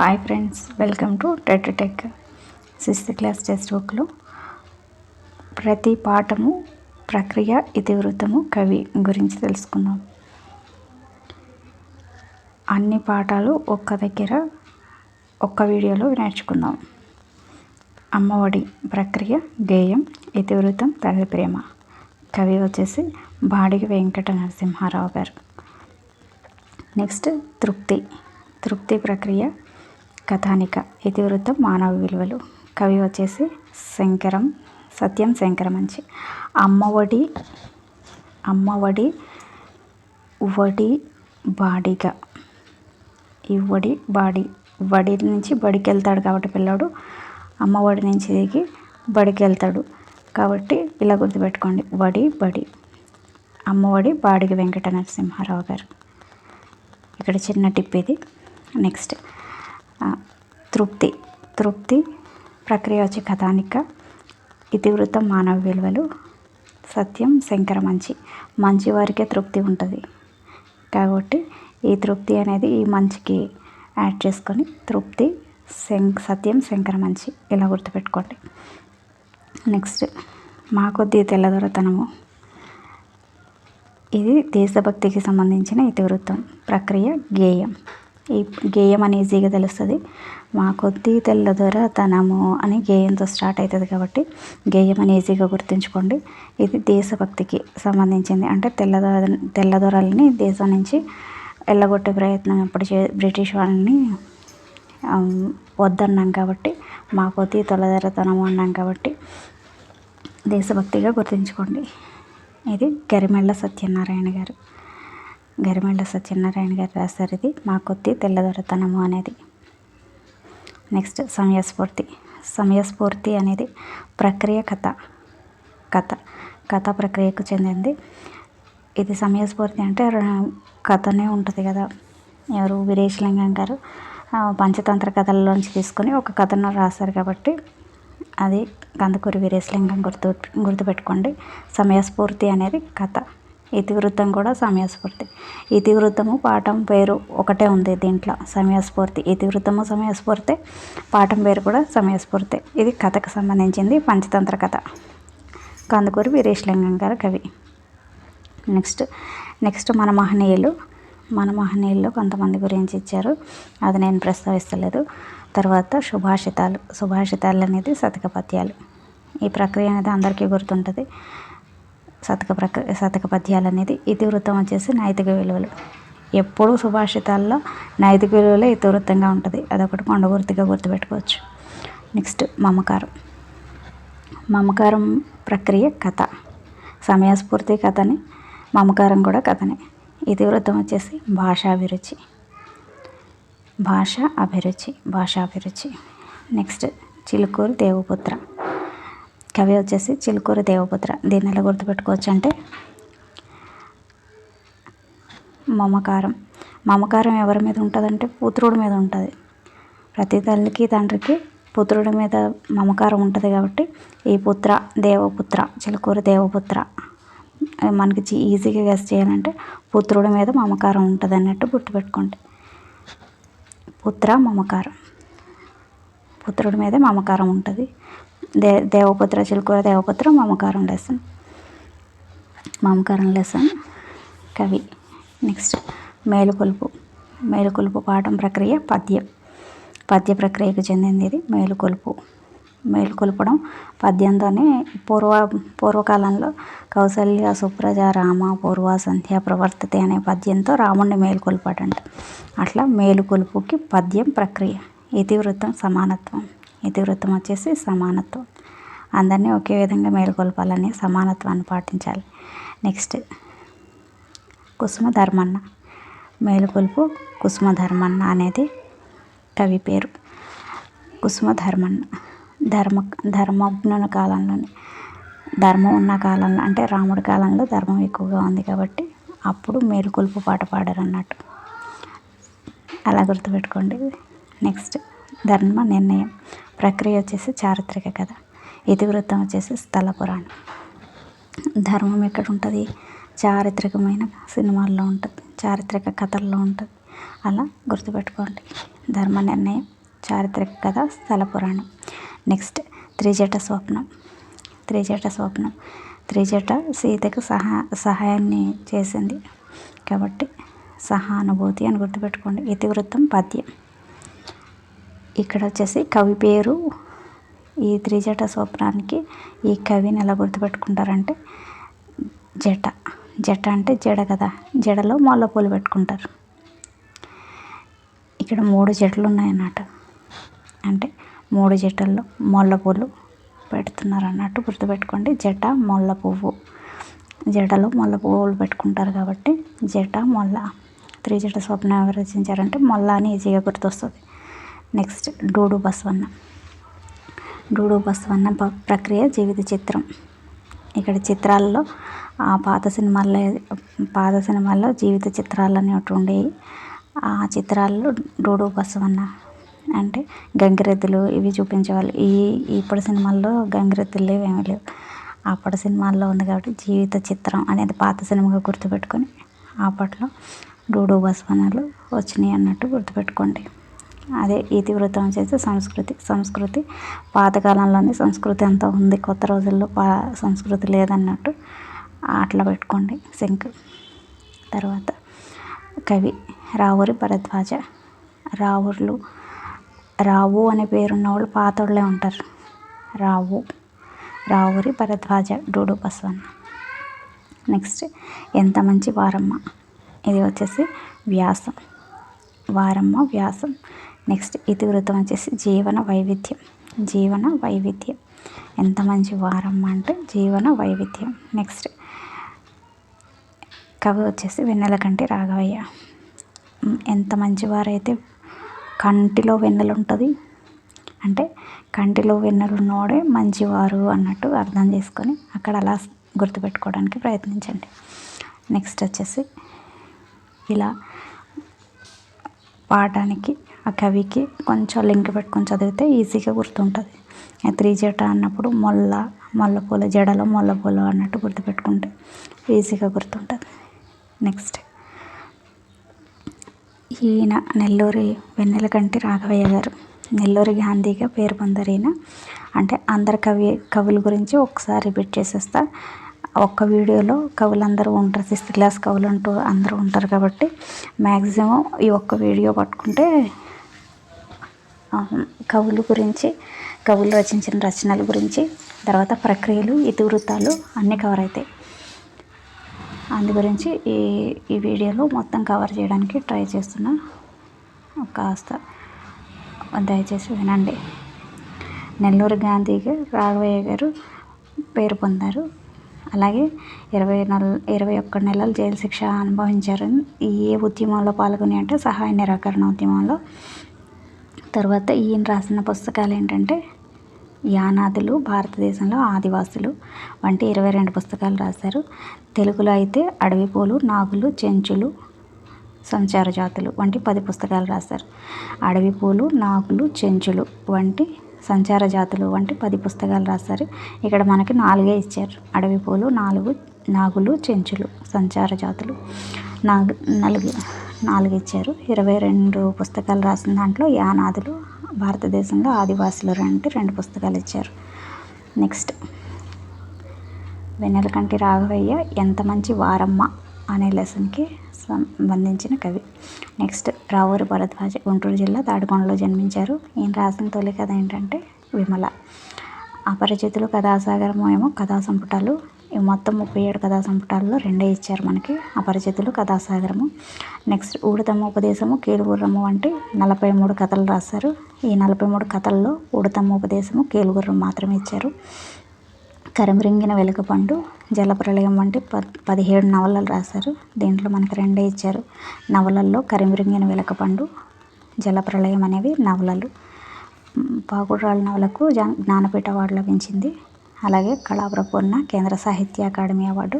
Hi friends welcome to టెట్ tech sixth class text బుక్లో ప్రతి పాఠము ప్రక్రియ ఇతివృత్తము కవి గురించి తెలుసుకుందాం. అన్ని పాఠాలు ఒక్క దగ్గర ఒక్క వీడియోలో నేర్చుకుందాం. అమ్మఒడి ప్రక్రియ గేయం ఇతివృత్తం తల్లి ప్రేమ. కవి వచ్చేసి బాడిగ వెంకట నరసింహారావు గారు. నెక్స్ట్ తృప్తి. తృప్తి ప్రక్రియ కథానిక ఇతివృత్తం మానవ విలువలు. కవి వచ్చేసి శంకరం సత్యం శంకరమంచి అమ్మఒడి అమ్మఒడి వడి బాడిగ. ఇవ్వడి బాడి వడి నుంచి బడికి వెళ్తాడు కాబట్టి పిల్లాడు. అమ్మఒడి నుంచి దిగి బడికి వెళ్తాడు కాబట్టి ఇలా గుర్తుపెట్టుకోండి వడి బడి. అమ్మఒడి బాడిగ వెంకట నరసింహారావు గారు. ఇక్కడ చిన్న టిప్ ఇది. నెక్స్ట్. తృప్తి తృప్తి ప్రక్రియ వచ్చే కథానిక ఇతివృత్తం మానవ విలువలు సత్యం శంకర మంచి మంచి వారికే తృప్తి ఉంటుంది. కాబట్టి ఈ తృప్తి అనేది ఈ మంచికి యాడ్ చేసుకొని తృప్తి శం సత్యం శంకర మంచి ఇలా గుర్తుపెట్టుకోండి. నెక్స్ట్ మా కొద్ది తెల్లదొరతనము. ఇది దేశభక్తికి సంబంధించిన ఇతివృత్తం ప్రక్రియ గేయం. ఈ గేయం అని ఈజీగా తెలుస్తుంది. మా కొద్ది తెల్లదొరతనము అని గేయంతో స్టార్ట్ అవుతుంది కాబట్టి గేయం అని ఈజీగా గుర్తుంచుకోండి. ఇది దేశభక్తికి సంబంధించింది. అంటే తెల్లదొర తెల్లదొరల్ని దేశం నుంచి వెళ్ళగొట్టే ప్రయత్నం ఎప్పుడు చే బ్రిటిష్ వాళ్ళని వద్దన్నాం కాబట్టి మా కొద్ది తొలదొరతనము అన్నాం కాబట్టి దేశభక్తిగా గుర్తుంచుకోండి. ఇది గరిమెళ్ళ సత్యనారాయణ గారు. గరిమెళ్ళ సత్యనారాయణ గారు రాశారు ఇది. మా కొద్ది తెల్లదొరతనము అనేది. నెక్స్ట్ సమయస్ఫూర్తి. సమయస్ఫూర్తి అనేది ప్రక్రియ కథ. కథ. కథ ప్రక్రియకు చెందింది. ఇది సమయస్ఫూర్తి అంటే కథనే ఉంటుంది కదా. ఎవరు వీరేశలింగం గారు పంచతంత్ర కథల్లోంచి తీసుకొని ఒక కథను రాశారు కాబట్టి అది కందుకూరి వీరేశలింగం గుర్తు గుర్తుపెట్టుకోండి. సమయస్ఫూర్తి అనేది కథ. ఇతివృత్తం కూడా సమయస్ఫూర్తి. ఇతివృత్తము పాఠం పేరు ఒకటే ఉంది దీంట్లో సమయస్ఫూర్తి. ఇతివృత్తము సమయస్ఫూర్తి పాఠం పేరు కూడా సమయస్ఫూర్తి. ఇది కథకు సంబంధించింది పంచతంత్ర కథ. కందుకూరి వీరేశలింగం గారు కవి. నెక్స్ట్ నెక్స్ట్ మన మహనీయులు మన మహనీయుల్లో కొంతమంది గురించి ఇచ్చారు. అది నేను ప్రస్తావిస్తలేదు. తర్వాత సుభాషితాలు సుభాషితాలు అనేది శతకపద్యాలు ఈ ప్రక్రియ అనేది అందరికీ గుర్తుంటుంది. శతక ప్రక శతక పద్యాలు అనేది ఇతివృత్తం వచ్చేసి నైతిక విలువలు. ఎప్పుడూ సుభాషితాల్లో నైతిక విలువలే ఇతివృత్తంగా ఉంటుంది. అదొకటి కొండగుర్తిగా గుర్తుపెట్టుకోవచ్చు. నెక్స్ట్ మమకారం. మమకారం ప్రక్రియ కథ. సమయస్ఫూర్తి కథని మమకారం కూడా కథనే. ఇతివృత్తం వచ్చేసి భాషాభిరుచి. భాష అభిరుచి భాషాభిరుచి. నెక్స్ట్ చిలుకూరు దేవపుత్ర. కవి వచ్చేసి చిలుకూరు దేవపుత్ర. దీన్ని ఎలా గుర్తుపెట్టుకోవచ్చు అంటే మమకారం. మమకారం ఎవరి మీద ఉంటుందంటే పుత్రుడి మీద ఉంటుంది. ప్రతి తల్లికి తండ్రికి పుత్రుడి మీద మమకారం ఉంటుంది కాబట్టి ఈ పుత్ర దేవపుత్ర చిలుకూరు దేవపుత్ర. మనకి ఈజీగా గెస్ చేయాలంటే పుత్రుడి మీద మమకారం ఉంటుంది అన్నట్టు గుర్తుపెట్టుకోండి. పుత్ర మమకారం. పుత్రుడి మీద మమకారం ఉంటుంది. దే దేవపుత్ర చిలుకూర దేవపుత్ర మమకారం లెసన్ మమకారం లెసన్ కవి. నెక్స్ట్ మేలుకొలుపు. మేలుకొలుపు పాఠం ప్రక్రియ పద్యం. పద్య ప్రక్రియకు చెందింది ఇది మేలుకొలుపు. మేలుకొల్పడం పద్యంతోనే పూర్వ పూర్వకాలంలో కౌసల్య సుప్రజ రామ పూర్వ సంధ్య ప్రవర్తతే అనే పద్యంతో రాముణ్ణి మేలుకొల్పాడంట. అట్లా మేలుకొలుపుకి పద్యం ప్రక్రియ. ఇతివృత్తం సమానత్వం. ఇతివృత్తం వచ్చేసి సమానత్వం. అందరినీ ఒకే విధంగా మేలుకొల్పాలని సమానత్వాన్ని పాటించాలి. నెక్స్ట్ కుసుమ ధర్మన్న మేలుకొల్పు కుసుమ ధర్మన్న అనేది కవి పేరు. కుసుమ ధర్మన్న ధర్మ ధర్మజ్ఞుల కాలంలోనే ధర్మం ఉన్న కాలంలో అంటే రాముడి కాలంలో ధర్మం ఎక్కువగా ఉంది కాబట్టి అప్పుడు మేలుకొల్పు పాట పాడారు అన్నట్టు అలా గుర్తుపెట్టుకోండి. నెక్స్ట్ ధర్మ నిర్ణయం. ప్రక్రియ వచ్చేసి చారిత్రక కథ ఇతివృత్తం వచ్చేసి స్థల పురాణం. ధర్మం ఎక్కడ ఉంటుంది చారిత్రకమైన సినిమాల్లో ఉంటుంది చారిత్రక కథల్లో ఉంటుంది. అలా గుర్తుపెట్టుకోండి. ధర్మ నిర్ణయం చారిత్రక కథ స్థల పురాణం. నెక్స్ట్ త్రిజట స్వప్నం. త్రిజట స్వప్నం. త్రిజట సీతకు సహా సహాయాన్ని చేసింది. కాబట్టి సహానుభూతి అని గుర్తుపెట్టుకోండి. ఇతివృత్తం పద్యం. ఇక్కడ వచ్చేసి కవి పేరు ఈ త్రిజట స్వప్నానికి ఈ కవిని ఎలా గుర్తుపెట్టుకుంటారంటే జట. జట అంటే జడ కదా. జడలో పూలు పెట్టుకుంటారు. ఇక్కడ మూడు జట్లు ఉన్నాయన్నమాట. అంటే మూడు జటల్లో పూలు పెడుతున్నారు అన్నట్టు గుర్తుపెట్టుకోండి. జట మొల్ల పువ్వు. జడలో మొల్ల పువ్వులు పెట్టుకుంటారు కాబట్టి జట మొల్ల త్రిజట స్వప్నం ఎవరు రచించారంటే మొల్ల అని ఈజీగా గుర్తొస్తుంది. నెక్స్ట్ డూడు బసవన్న. డూడు బసవన్న ప్రక్రియ జీవిత చిత్రం. ఇక్కడ చిత్రాల్లో ఆ పాత సినిమాల్లో పాత సినిమాల్లో జీవిత చిత్రాలు అనేవి ఉండేవి ఆ చిత్రాల్లో డూడు బసవన్న. అంటే గంగిరెద్దులు ఇవి చూపించేవాళ్ళు. ఈ ఇప్పటి సినిమాల్లో గంగిరెద్దులు లేవు ఏమీ లేవు. అప్పటి సినిమాల్లో ఉంది కాబట్టి జీవిత చిత్రం అనేది పాత సినిమాగా గుర్తుపెట్టుకొని అప్పట్లో డూడు బసవన్నలు వచ్చినాయి అన్నట్టు గుర్తుపెట్టుకోండి. అదే ఇతివృత్తం వచ్చేసి సంస్కృతి. సంస్కృతి పాతకాలంలోనే సంస్కృతి అంతా ఉంది. కొత్త రోజుల్లో పా సంస్కృతి లేదన్నట్టు అట్లా పెట్టుకోండి. సింక్. తర్వాత కవి రావురి భరద్వాజ. రావుర్లు రావు అనే పేరున్న వాళ్ళు పాతోళ్ళే ఉంటారు. రావు రావురి భరద్వాజ డూడు బసవన్న. నెక్స్ట్ ఎంత మంచి వారమ్మ. ఇది వచ్చేసి వ్యాసం. వారమ్మ వ్యాసం. నెక్స్ట్ ఇతివృత్తం వచ్చేసి జీవన వైవిధ్యం. జీవన వైవిధ్యం. ఎంత మంచి వారమ్మ అంటే జీవన వైవిధ్యం. నెక్స్ట్ కవి వచ్చేసి వెన్నెలకంటి రాఘవయ్య. ఎంత మంచివారైతే కంటిలో వెన్నెలు ఉంటుంది. అంటే కంటిలో వెన్నెలు ఉన్నవాడే మంచివారు అన్నట్టు అర్థం చేసుకొని అక్కడ అలా గుర్తుపెట్టుకోవడానికి ప్రయత్నించండి. నెక్స్ట్ వచ్చేసి ఇలా పాఠానికి ఆ కవికి కొంచెం లింక్ పెట్టుకొని చదివితే ఈజీగా గుర్తుంటుంది. త్రీ జట అన్నప్పుడు మొల్ల మల్లెపూల జడలో మల్లెపూలు అన్నట్టు గుర్తుపెట్టుకుంటే ఈజీగా గుర్తుంటుంది. నెక్స్ట్. ఈయన నెల్లూరి వెన్నెలకంటి రాఘవయ్య గారు. నెల్లూరి గాంధీగా పేరు పొందారు ఈయన. అంటే అందరు కవి కవుల గురించి ఒకసారి రిపీట్ చేసేస్తా. ఒక్క వీడియోలో కవులందరూ ఉంటారు. సిక్స్త్ క్లాస్ కవులు అంటూ అందరూ ఉంటారు కాబట్టి మ్యాక్సిమం ఈ ఒక్క వీడియో పట్టుకుంటే కవులు గురించి కవులు రచించిన రచనల గురించి తర్వాత ప్రక్రియలు ఇతివృత్తాలు అన్నీ కవర్ అవుతాయి అందు గురించి ఈ ఈ వీడియోలో మొత్తం కవర్ చేయడానికి ట్రై చేస్తున్నా. కాస్త దయచేసి వినండి. నెల్లూరు గాంధీగా రాఘవయ్య గారు పేరు పొందారు. అలాగే ఇరవై నెల ఇరవై ఒక్క నెలలు జైలు శిక్ష అనుభవించారు ఏ ఉద్యమంలో పాల్గొని అంటే సహాయ నిరాకరణ ఉద్యమంలో తర్వాత ఈయన రాసిన పుస్తకాలు ఏంటంటే యానాదులు భారతదేశంలో ఆదివాసులు వంటి ఇరవై రెండు పుస్తకాలు రాశారు. తెలుగులో అయితే అడవి పూలు నాగులు చెంచులు సంచార జాతులు వంటి పది పుస్తకాలు రాశారు. అడవి పూలు నాగులు చెంచులు వంటి సంచార జాతులు వంటి పది పుస్తకాలు రాశారు. ఇక్కడ మనకి నాలుగే ఇచ్చారు. అడవి పూలు నాలుగు నాగులు చెంచులు సంచార జాతులు నాగు నలుగు. నాలుగు ఇచ్చారు ఇరవై రెండు పుస్తకాలు రాసిన దాంట్లో యానాదులు భారతదేశంలో ఆదివాసులు అంటే రెండు పుస్తకాలు ఇచ్చారు. నెక్స్ట్. వెన్నెలకంటి రాఘవయ్య ఎంత మంచి వారమ్మ అనే లెసన్కి సంబంధించిన కవి. నెక్స్ట్. రావూరి భరద్వాజ గుంటూరు జిల్లా తాడికొండలో జన్మించారు. ఈయన రాసిన తొలి కథ ఏంటంటే విమల. అపరిచితులు కథాసాగరము ఏమో కథా సంపుటాలు ఇవి మొత్తం ముప్పై ఏడు కథా సంపుటాల్లో రెండే ఇచ్చారు మనకి. అపరిచితులు కథాసాగరము. నెక్స్ట్ ఊడతమ్మ ఉపదేశము కేలుగుర్రము వంటి నలభై మూడు కథలు రాశారు. ఈ నలభై మూడు కథల్లో ఊడతమ్మ ఉపదేశము కేలుగుర్రం మాత్రమే ఇచ్చారు. కరిమిరింగిన వెలుగుపండు జలప్రళయం వంటి ప పదిహేడు నవలలు రాశారు. దీంట్లో మనకి రెండే ఇచ్చారు. నవలల్లో కరిమిరింగిన వెలకపండు జలప్రళయం అనేవి నవలలు. పాకుడురాళ్ళ నవలకు జ్ఞానపీఠ అవార్డు లభించింది. అలాగే కళాప్రపూర్ణ కేంద్ర సాహిత్య అకాడమీ అవార్డు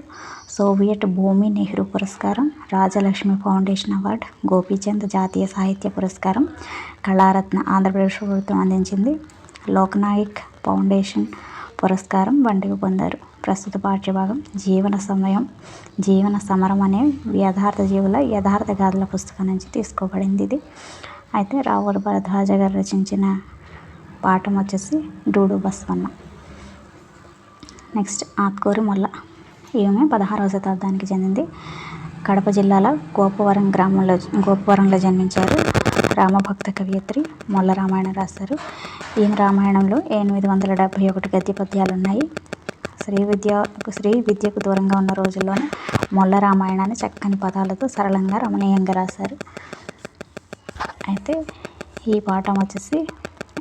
సోవియట్ భూమి నెహ్రూ పురస్కారం రాజలక్ష్మి ఫౌండేషన్ అవార్డు గోపీచంద్ జాతీయ సాహిత్య పురస్కారం కళారత్న ఆంధ్రప్రదేశ్ ప్రభుత్వం అందించింది. లోక్నాయక్ ఫౌండేషన్ పురస్కారం వంటివి పొందారు. ప్రస్తుత పాఠ్యభాగం జీవన సమయం జీవన సమరం అనే యథార్థ జీవుల యథార్థ గాథల పుస్తకం నుంచి తీసుకోబడింది ఇది. అయితే రావుల భరద్వాజ గారు రచించిన పాఠం వచ్చేసి డూడు బస్వన్న. నెక్స్ట్ ఆత్కూరి మొల్ల. ఈమె పదహారవ శతాబ్దానికి చెందింది. కడప జిల్లాలో గోపవరం గ్రామంలో గోపవరంలో జన్మించారు. రామభక్త కవియత్రి మొల్ల రామాయణం రాస్తారు. ఈమె రామాయణంలో ఎనిమిది వందల డెబ్భై ఒకటి గద్య పద్యాలు ఉన్నాయి. శ్రీ విద్య శ్రీ విద్యకు దూరంగా ఉన్న రోజుల్లోనే మొల్ల రామాయణాన్ని చక్కని పదాలతో సరళంగా రమణీయంగా రాశారు. అయితే ఈ పాఠం వచ్చేసి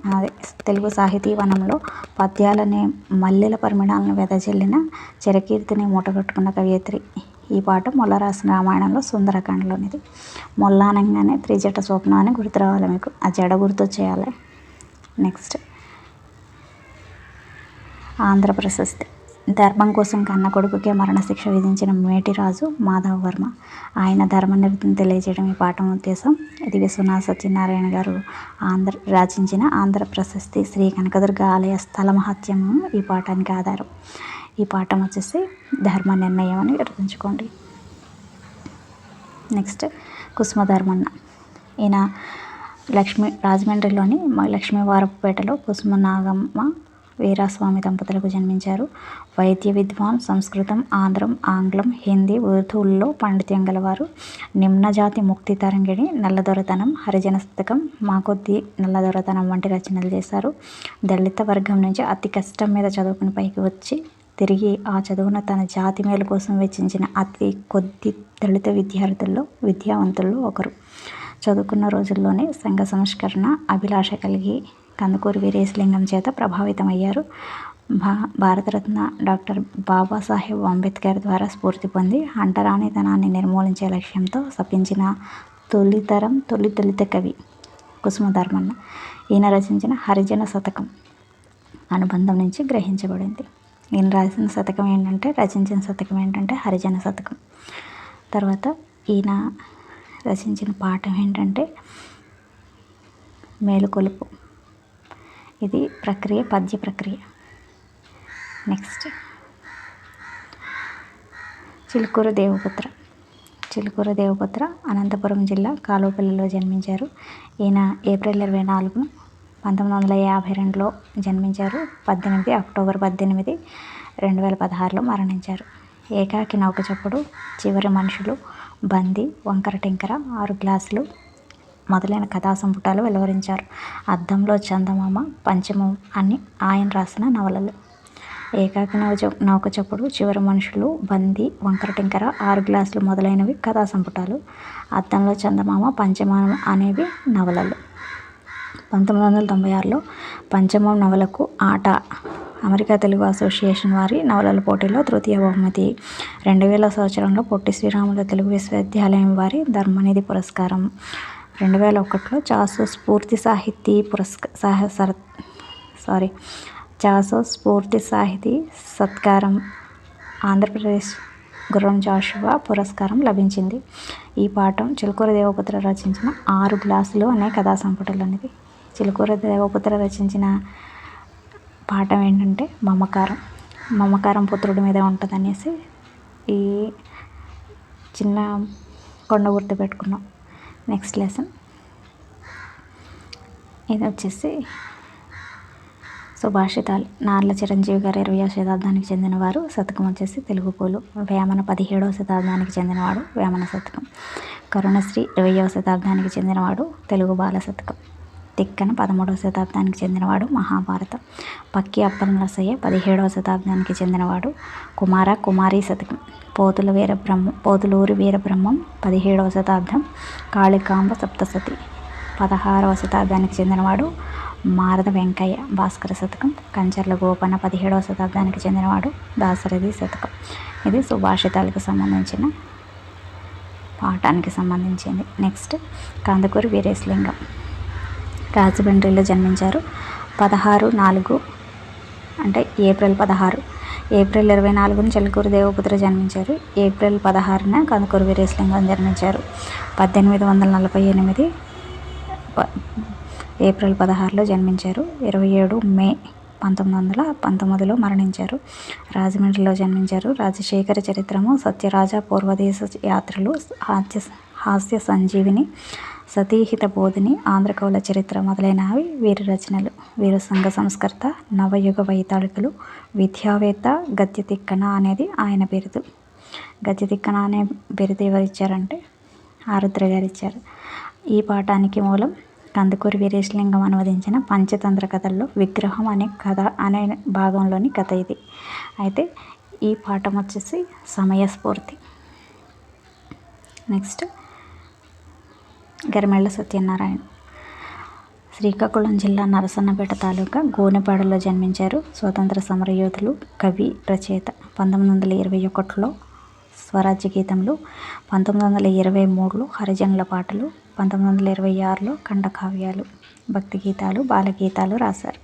అదే తెలుగు సాహితీ వనంలో పద్యాలనే మల్లెల పరిమిణాలను వెదజల్లిన చిరకీర్తిని మూటగట్టుకున్న కవయిత్రి. ఈ పాట మొల్ల రాసిన రామాయణంలో సుందరకాండలోనిది. మొల్ల అనగానే త్రిజట స్వప్న అని గుర్తు రావాలి మీకు. ఆ జడ గుర్తు చేయాలి నెక్స్ట్. ఆంధ్ర ప్రశస్తి. ధర్మం కోసం కన్న కొడుకుకే మరణశిక్ష విధించిన మేటిరాజు మాధవ వర్మ ఆయన ధర్మ నివృత్తిని తెలియజేయడం ఈ పాఠం ఉద్దేశం. ఇది విశ్వనాథ సత్యనారాయణ గారు ఆంధ్ర రచించిన ఆంధ్ర ప్రశస్తి శ్రీ కనకదుర్గ ఆలయ స్థల మహత్యము ఈ పాఠానికి ఆధారం. ఈ పాఠం వచ్చేసి ధర్మ నిర్ణయం అని గుర్తుంచుకోండి. నెక్స్ట్ కుసుమధర్మన్న. ఈయన లక్ష్మీ రాజమండ్రిలోని లక్ష్మీవారపుపేటలో కుసుమ నాగమ్మ వీరాస్వామి దంపతులకు జన్మించారు. వైద్య విద్వాన్ సంస్కృతం ఆంధ్రం ఆంగ్లం హిందీ ఉర్దూల్లో పాండిత్యం గలవారు. నిమ్నజాతి ముక్తి తరంగిణి నల్లదొరతనం హరిజన శతకం మాకొద్ది నల్లదొరతనం వంటి రచనలు చేశారు. దళిత వర్గం నుంచి అతి కష్టం మీద చదువుకుని పైకి వచ్చి తిరిగి ఆ చదువును తన జాతి మేలు కోసం వెచ్చించిన అతి కొద్ది దళిత విద్యార్థుల్లో విద్యావంతుల్లో ఒకరు. చదువుకున్న రోజుల్లోనే సంఘ సంస్కరణ అభిలాష కలిగి కందుకూరి వీరేశలింగం చేత ప్రభావితమయ్యారు. భా భారతరత్న డాక్టర్ బాబాసాహెబ్ అంబేద్కర్ ద్వారా స్ఫూర్తి పొంది అంటరానితనాన్ని నిర్మూలించే లక్ష్యంతో సపించిన తొలితరం తొలి దళిత కవి కుసుమధర్మన్న ఈయన రచించిన హరిజన శతకం అనుబంధం నుంచి గ్రహించబడింది. ఈయన రాసిన శతకం ఏంటంటే రచించిన శతకం ఏంటంటే హరిజన శతకం. తర్వాత ఈయన రచించిన పాఠం ఏంటంటే మేలుకొలుపు. ఇది ప్రక్రియ పద్య ప్రక్రియ. నెక్స్ట్ చిలుకూరు దేవపుత్ర. చిలుకూరు దేవపుత్ర అనంతపురం జిల్లా కాలువపల్లిలో జన్మించారు. ఈయన ఏప్రిల్ ఇరవై నాలుగున పంతొమ్మిది వందల యాభై రెండులో జన్మించారు. పద్దెనిమిది అక్టోబర్ పద్దెనిమిది రెండు వేల పదహారులో మరణించారు. ఏకాకి నౌక చప్పుడు చివరి మనుషులు బంది వంకర టింకర ఆరు గ్లాసులు మొదలైన కథా సంపుటాలు వెలువరించారు. అద్దంలో చందమామ పంచమం అని ఆయన రాసిన నవలలు. ఏకాకి నౌక నౌకచప్పుడు చివరి మనుషులు బంది వంకర టింకర ఆరు గ్లాసులు మొదలైనవి కథా సంపుటాలు. అద్దంలో చందమామ పంచమం అనేవి నవలలు. పంతొమ్మిది వందల తొంభై ఆరులో పంచమం నవలకు ఆట. అమెరికా తెలుగు అసోసియేషన్ వారి నవలల పోటీలో తృతీయ బహుమతి. రెండు వేల సంవత్సరంలో పొట్టి శ్రీరాములు తెలుగు విశ్వవిద్యాలయం వారి ధర్మనిధి పురస్కారం. రెండు వేల ఒకటిలో చాసో స్ఫూర్తి సాహితీ పురస్క సాహ సర సారీ చాసో స్ఫూర్తి సాహితీ సత్కారం ఆంధ్రప్రదేశ్ గుర్రం జాషువా పురస్కారం లభించింది. ఈ పాఠం చిలుకూర దేవపుత్ర రచించిన ఆరు గ్లాసులు అనే కథా సంపుటలు అనేది చిలుకూర దేవపుత్ర రచించిన పాఠం ఏంటంటే మమకారం. మమకారం పుత్రుడి మీద ఉంటుంది అనేసి ఈ చిన్న కొండ గుర్తు పెట్టుకున్నాం. Next lesson. ఇది వచ్చేసి సుభాషితాలు నార్ల చిరంజీవి గారు ఇరవయో శతాబ్దానికి చెందినవారు. శతకం వచ్చేసి తెలుగు పూలు. వేమన పదిహేడవ శతాబ్దానికి చెందినవాడు వేమన శతకం. కరుణశ్రీ ఇరవయో శతాబ్దానికి చెందినవాడు తెలుగు బాల శతకం. తిక్కన పదమూడవ శతాబ్దానికి చెందినవాడు మహాభారతం. పక్కి అప్పల నరసయ్య పదిహేడవ శతాబ్దానికి చెందినవాడు కుమార కుమారి శతకం. పోతుల వీరబ్రహ్మ పోతులూరి వీరబ్రహ్మం పదిహేడవ శతాబ్దం కాళికాంబ సప్తసతి పదహారవ శతాబ్దానికి చెందినవాడు మారద వెంకయ్య భాస్కర శతకం. కంచర్ల గోపన్న పదిహేడవ శతాబ్దానికి చెందినవాడు దాసరథి శతకం. ఇది సుభాషితాలకు సంబంధించిన పాఠానికి సంబంధించింది. నెక్స్ట్ కందుకూరి వీరేశలింగం. రాజమండ్రిలో జన్మించారు. పదహారు నాలుగు అంటే ఏప్రిల్ పదహారు. ఏప్రిల్ ఇరవై నాలుగున చెలకూరు దేవపుత్ర జన్మించారు. ఏప్రిల్ పదహారున కందుకూరు వీరేశలింగం జన్మించారు. పద్దెనిమిది వందల నలభై ఎనిమిది ఏప్రిల్ పదహారులో జన్మించారు. ఇరవై ఏడు మే పంతొమ్మిది వందల పంతొమ్మిదిలో మరణించారు. రాజమండ్రిలో జన్మించారు. రాజశేఖర చరిత్రము సత్యరాజ పూర్వదేశ యాత్రలు హాస్య హాస్య సంజీవిని సతీహిత బోధిని ఆంధ్రకవుల చరిత్ర మొదలైనవి వీరి రచనలు. వీరు సంఘ సంస్కర్త నవయుగ వైతాళికులు విద్యావేత్త గద్య తిక్కన అనేది ఆయన బిరుదు. గద్య తిక్కన అనే బిరుదు ఎవరు ఇచ్చారంటే ఆరుద్ర గారు ఇచ్చారు ఈ పాఠానికి మూలం కందుకూరి వీరేశలింగం అనువదించిన పంచతంత్ర కథల్లో విగ్రహం అనే కథ అనే భాగంలోని కథ ఇది. అయితే ఈ పాఠం వచ్చేసి సమయస్ఫూర్తి. నెక్స్ట్ గరిమెళ్ళ సత్యనారాయణ. శ్రీకాకుళం జిల్లా నరసన్నపేట తాలూకా గోనెపాడలో జన్మించారు స్వతంత్ర సమరయోధులు కవి రచయిత. పంతొమ్మిది వందల ఇరవై ఒకటిలో స్వరాజ్య గీతములు పంతొమ్మిది వందల ఇరవై మూడులో హరిజనుల పాటలు పంతొమ్మిది వందల ఇరవై ఆరులో ఖండకావ్యాలు భక్తి గీతాలు బాలగీతాలు రాశారు.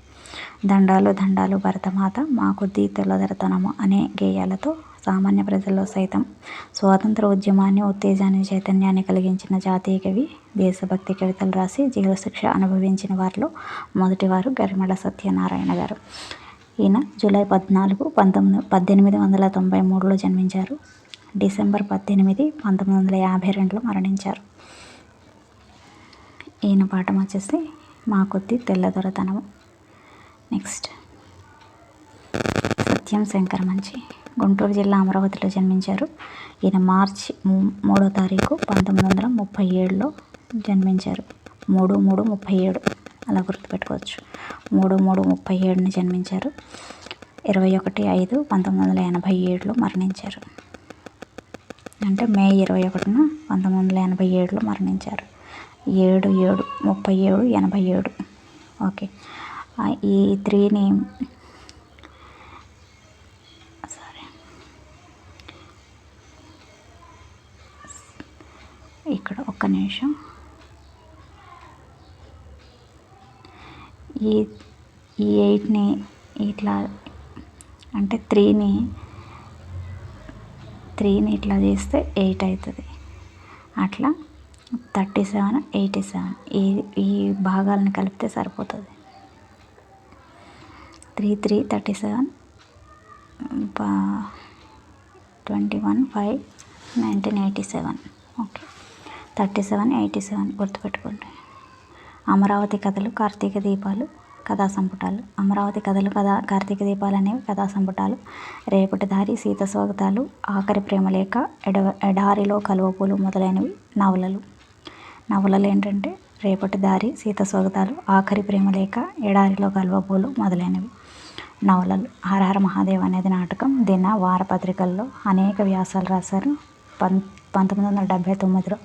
దండాలు దండాలు భరతమాత మా కొద్దీ తెల్లదరతనము అనే గేయాలతో సామాన్య ప్రజల్లో సైతం స్వాతంత్ర ఉద్యమాన్ని ఉత్తేజాన్ని చైతన్యాన్ని కలిగించిన జాతీయ కవి దేశభక్తి కవితలు రాసి జైలు శిక్ష అనుభవించిన వారిలో మొదటివారు గరిమళ సత్యనారాయణ గారు. ఈయన జూలై పద్నాలుగు పంతొమ్మిది పద్దెనిమిది వందల తొంభై మూడులో జన్మించారు. డిసెంబర్ పద్దెనిమిది పంతొమ్మిది వందల యాభై రెండులో మరణించారు. ఈయన పాఠం వచ్చేసి మా కొద్ది తెల్లదొరతనము నెక్స్ట్. సత్యం శంకర్ మంచి. గుంటూరు జిల్లా అమరావతిలో జన్మించారు. ఈయన మార్చి మూడో తారీఖు పంతొమ్మిది వందల ముప్పై ఏడులో జన్మించారు. మూడు మూడు ముప్పై ఏడు అలా గుర్తుపెట్టుకోవచ్చు. మూడు మూడు ముప్పై ఏడుని జన్మించారు. ఇరవై ఒకటి ఐదు పంతొమ్మిది వందల ఎనభై ఏడులో మరణించారు. అంటే మే ఇరవై ఒకటిన పంతొమ్మిది వందల ఎనభై ఏడులో మరణించారు. ఏడు ఏడు ముప్పై ఏడు ఎనభై ఏడు. ఓకే. ఈ త్రీని ఈ ఈ ఎయిట్ని ఇట్లా అంటే త్రీని త్రీని ఇట్లా చేస్తే ఎయిట్ అవుతుంది. అట్లా థర్టీ సెవెన్ ఎయిటీ సెవెన్. ఈ ఈ భాగాలను కలిపితే సరిపోతుంది. Three three thirty seven twenty one five nineteen eighty seven. Okay. Thirty seven eighty seven గుర్తుపెట్టుకోండి. అమరావతి కథలు కార్తీక దీపాలు కథా సంపుటాలు. అమరావతి కథలు కథా కార్తీక దీపాలు అనేవి కథా సంపుటాలు. రేపటి దారి సీత స్వాగతాలు ఆఖరి ప్రేమలేఖ ఎడ ఎడారిలో కలువపూలు మొదలైనవి నవలలు. నవలలు ఏంటంటే రేపటి దారి సీత స్వాగతాలు ఆఖరి ప్రేమలేఖ ఎడారిలో కలువపూలు మొదలైనవి నవలలు. హరహర మహాదేవ్ అనేది నాటకం. దిన వారపత్రికల్లో అనేక వ్యాసాలు రాశారు. పం పంతొమ్మిది వందల డెబ్భై తొమ్మిదిలో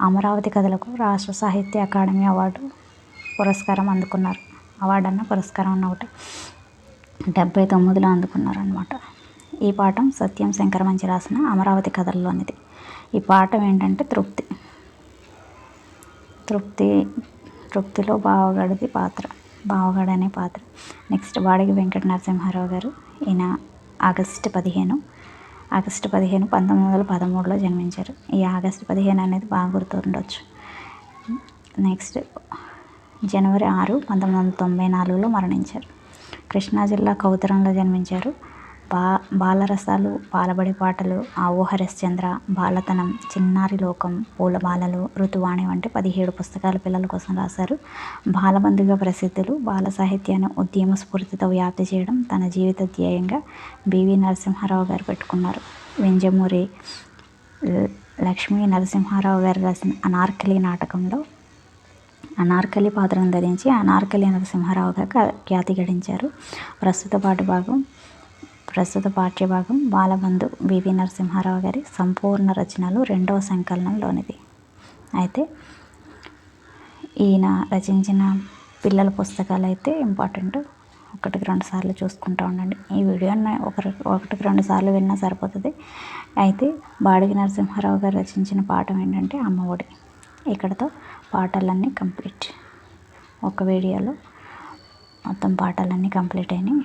అమరావతి కథలకు రాష్ట్ర సాహిత్య అకాడమీ అవార్డు పురస్కారం అందుకున్నారు. అవార్డు అన్న పురస్కారం అన్న ఒకటి డెబ్బై తొమ్మిదిలో అందుకున్నారనమాట ఈ పాఠం సత్యం శంకర మంచి రాసిన అమరావతి కథల్లోనిది. ఈ పాఠం ఏంటంటే తృప్తి. తృప్తి తృప్తిలో బావగడిది పాత్ర. బావగడ అనే పాత్ర. నెక్స్ట్ వాడికి వెంకట నరసింహారావు గారు. ఈయన ఆగస్టు పదిహేను ఆగస్టు పదిహేను పంతొమ్మిది వందల పదమూడులో జన్మించారు. ఈ ఆగస్టు పదిహేను అనేది బాగా గుర్తుండొచ్చు. నెక్స్ట్ జనవరి ఆరు పంతొమ్మిది వందల తొంభై నాలుగులో మరణించారు. కృష్ణా జిల్లా కౌతరంలో జన్మించారు. బా బాలరసాలు బాలబడి పాటలు ఆవు హరిశ్చంద్ర బాలతనం చిన్నారి లోకం పూలబాలలు ఋతువాణి వంటి పదిహేడు పుస్తకాలు పిల్లల కోసం రాశారు. బాలబంధుగా ప్రసిద్ధులు బాల సాహిత్యాన్ని ఉద్యమ స్ఫూర్తితో వ్యాప్తి చేయడం తన జీవిత ధ్యేయంగా బివి నరసింహారావు గారు పెట్టుకున్నారు. వెంజమూరి లక్ష్మీ నరసింహారావు గారు రాసిన అనార్కలి నాటకంలో అనార్కలి పాత్రను ధరించి అనార్కలి నరసింహారావుగా ఖ్యాతి గడించారు. ప్రస్తుత పాటు భాగం ప్రస్తుత పాఠ్యభాగం బాలబంధు వివి నరసింహారావు గారి సంపూర్ణ రచనలు రెండవ సంకలనంలోనిది. అయితే ఈయన రచించిన పిల్లల పుస్తకాలు అయితే ఇంపార్టెంట్. ఒకటికి రెండు సార్లు చూసుకుంటూ ఉండండి. ఈ వీడియోని ఒకరి ఒకటికి రెండు సార్లు విన్నా సరిపోతుంది. అయితే బాడిగి నరసింహారావు గారు రచించిన పాఠం ఏంటంటే అమ్మఒడి. ఇక్కడతో పాటలన్నీ కంప్లీట్. ఒక వీడియోలో మొత్తం పాటలన్నీ కంప్లీట్ అయినాయి.